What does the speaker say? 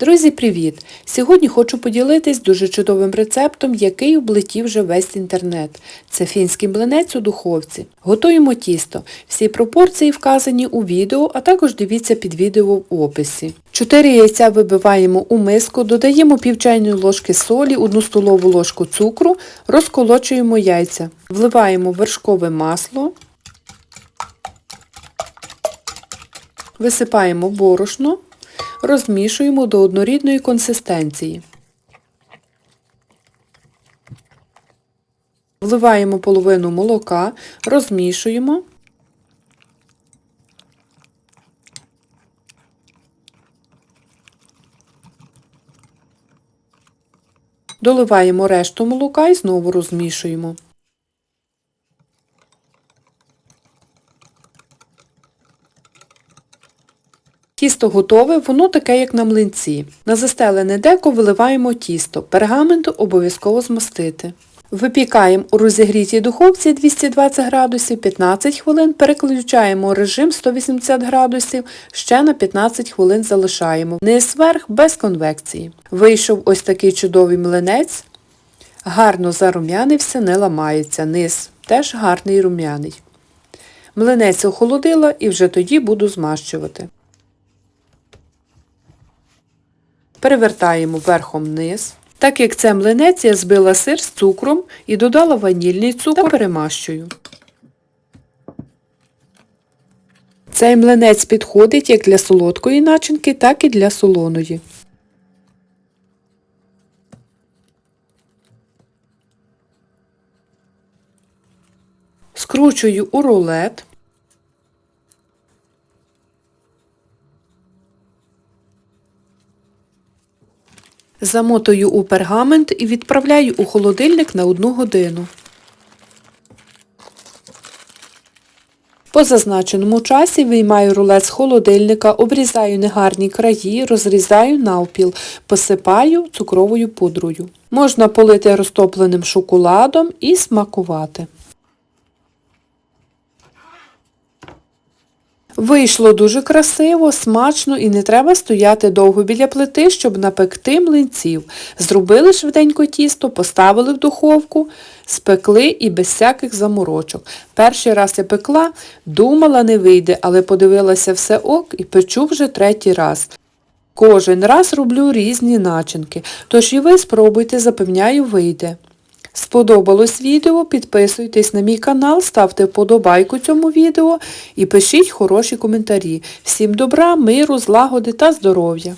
Друзі, привіт! Сьогодні хочу поділитись дуже чудовим рецептом, який облетів вже весь інтернет. Це фінський млинець у духовці. Готуємо тісто. Всі пропорції вказані у відео, а також дивіться під відео в описі. 4 яйця вибиваємо у миску, додаємо пів чайної ложки солі, 1 столову ложку цукру, розколочуємо яйця. Вливаємо вершкове масло, висипаємо борошно, розмішуємо до однорідної консистенції. Вливаємо половину молока, розмішуємо. Доливаємо решту молока і знову розмішуємо. Тісто готове, воно таке, як на млинці. На застелене деко виливаємо тісто. Пергаменту обов'язково змастити. Випікаємо у розігрітій духовці 220 градусів 15 хвилин, переключаємо режим 180 градусів, ще на 15 хвилин залишаємо. Низ вверх без конвекції. Вийшов ось такий чудовий млинець. Гарно зарум'янився, не ламається. Низ теж гарний рум'яний. Млинець охолодила і вже тоді буду змащувати. Перевертаємо верхом вниз. Так як це млинець, я збила сир з цукром і додала ванільний цукор та перемащую. Цей млинець підходить як для солодкої начинки, так і для солоної. Скручую у рулет. Замотую у пергамент і відправляю у холодильник на 1 годину. По зазначеному часі виймаю рулет з холодильника, обрізаю негарні краї, розрізаю навпіл, посипаю цукровою пудрою. Можна полити розтопленим шоколадом і смакувати. Вийшло дуже красиво, смачно і не треба стояти довго біля плити, щоб напекти млинців. Зробили швиденько тісто, поставили в духовку, спекли і без всяких заморочок. Перший раз я пекла, думала не вийде, але подивилася все ок і печу вже третій раз. Кожен раз роблю різні начинки, тож і ви спробуйте, запевняю, вийде. Сподобалось відео, підписуйтесь на мій канал, ставте вподобайку цьому відео і пишіть хороші коментарі. Всім добра, миру, злагоди та здоров'я!